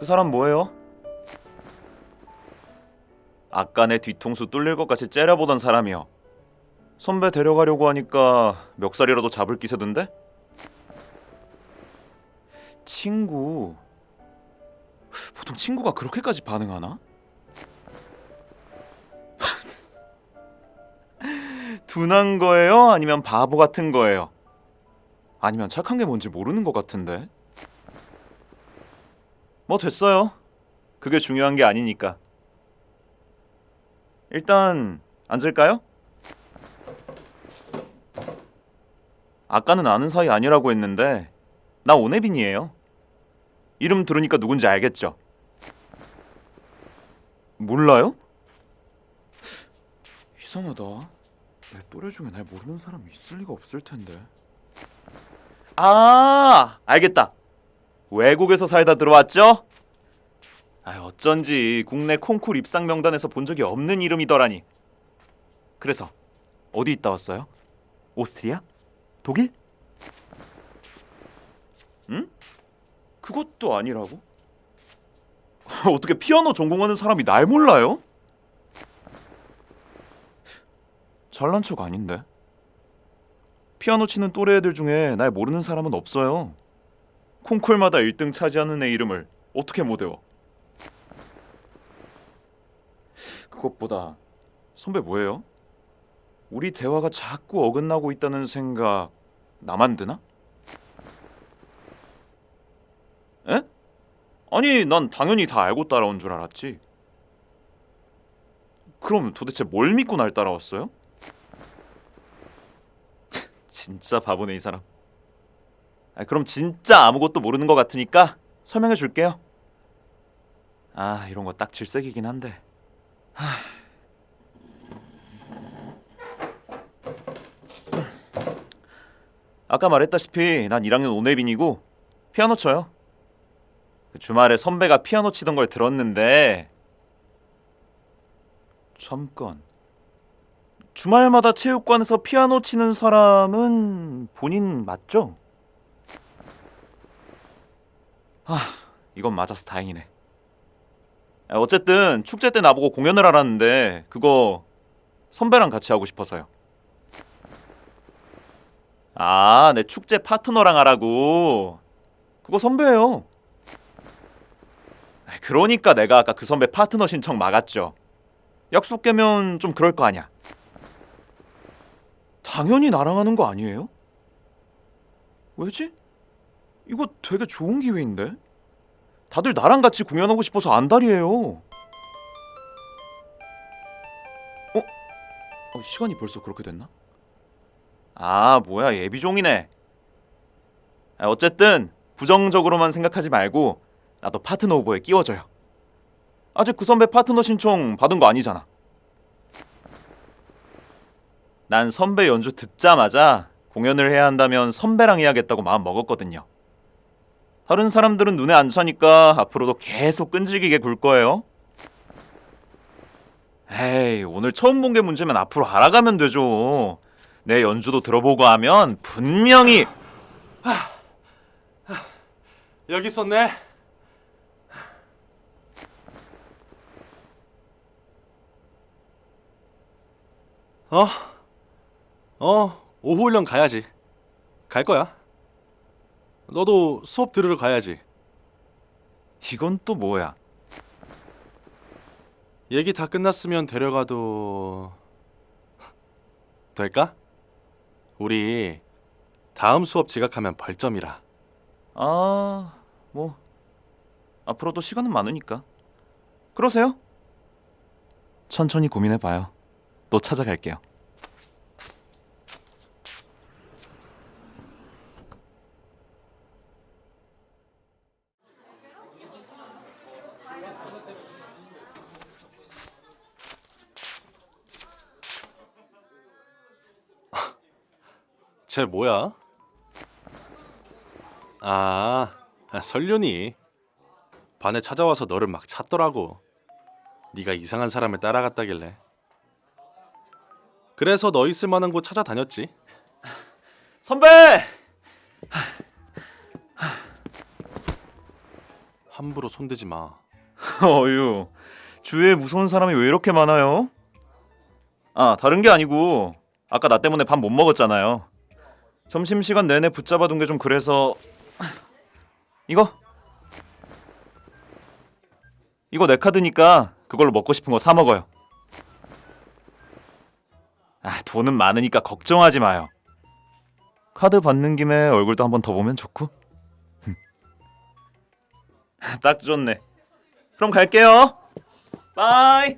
그 사람 뭐예요? 아까 내 뒤통수 뚫릴 것 같이 째려보던 사람이요. 선배 데려가려고 하니까 멱살이라도 잡을 기세던데? 친구. 보통 친구가 그렇게까지 반응하나? 둔한 거예요? 아니면 바보 같은 거예요? 아니면 착한 게 뭔지 모르는 것 같은데? 뭐 됐어요. 그게 중요한 게 아니니까. 일단 앉을까요? 아까는 아는 사이 아니라고 했는데 나 오네빈이에요. 이름 들으니까 누군지 알겠죠? 몰라요? 이상하다. 내 또래 중에 날 모르는 사람이 있을 리가 없을 텐데. 아, 알겠다. 외국에서 살다 들어왔죠? 아, 어쩐지 국내 콩쿨 입상 명단에서 본 적이 없는 이름이더라니. 그래서 어디 있다 왔어요? 오스트리아? 독일? 응? 그것도 아니라고? 어떻게 피아노 전공하는 사람이 날 몰라요? 잘난 척 아닌데. 피아노 치는 또래 애들 중에 날 모르는 사람은 없어요. 콩쿨마다 1등 차지하는 애 이름을 어떻게 못 외워? 그것보다 선배 뭐예요? 우리 대화가 자꾸 어긋나고 있다는 생각 나만 드나? 에? 아니 난 당연히 다 알고 따라온 줄 알았지. 그럼 도대체 뭘 믿고 날 따라왔어요? 진짜 바보네 이 사람. 아, 그럼 진짜 아무것도 모르는 것 같으니까 설명해 줄게요. 아 이런 거 딱 질색이긴 한데. 하... 아까 말했다시피 난 1학년 오네빈이고 피아노 쳐요. 그 주말에 선배가 피아노 치던 걸 들었는데 잠깐 주말마다 체육관에서 피아노 치는 사람은 본인 맞죠? 아 이건 맞아서 다행이네. 아, 어쨌든 축제 때 나보고 공연을 하라는데 그거 선배랑 같이 하고 싶어서요. 아, 내 축제 파트너랑 하라고. 그거 선배예요. 아, 그러니까 내가 아까 그 선배 파트너 신청 막았죠. 약속 깨면 좀 그럴 거 아니야. 당연히 나랑 하는 거 아니에요? 왜지? 이거 되게 좋은 기회인데? 다들 나랑 같이 공연하고 싶어서 안달이에요. 어? 어 시간이 벌써 그렇게 됐나? 아, 뭐야, 예비종이네. 아, 어쨌든 부정적으로만 생각하지 말고 나도 파트너 후보에 끼워줘요. 아직 그 선배 파트너 신청 받은 거 아니잖아. 난 선배 연주 듣자마자 공연을 해야 한다면 선배랑 해야겠다고 마음 먹었거든요. 다른 사람들은 눈에 안 차니까 앞으로도 계속 끈질기게 굴 거예요. 에이, 오늘 처음 본 게 문제면 앞으로 알아가면 되죠. 내 연주도 들어보고 하면 분명히 여기 있었네. 어? 어, 오후 훈련 가야지. 갈 거야. 너도 수업 들으러 가야지. 이건 또 뭐야? 얘기 다 끝났으면 데려가도 될까? 우리 다음 수업 지각하면 벌점이라. 아, 뭐 앞으로도 시간은 많으니까. 그러세요? 천천히 고민해 봐요. 또 찾아갈게요. 쟤 뭐야? 아, 아, 설륜이 반에 찾아와서 너를 막 찾더라고. 네가 이상한 사람을 따라갔다길래. 그래서 너 있을 만한 곳 찾아다녔지. 선배! 함부로 손대지 마. 어유 주위에 무서운 사람이 왜 이렇게 많아요? 아 다른 게 아니고 아까 나 때문에 밥 못 먹었잖아요. 점심 시간 내내 붙잡아둔 게 좀 그래서 이거 이거 내 카드니까 그걸로 먹고 싶은 거 사 먹어요. 아 돈은 많으니까 걱정하지 마요. 카드 받는 김에 얼굴도 한번 더 보면 좋고. 딱 좋네. 그럼 갈게요. 바이.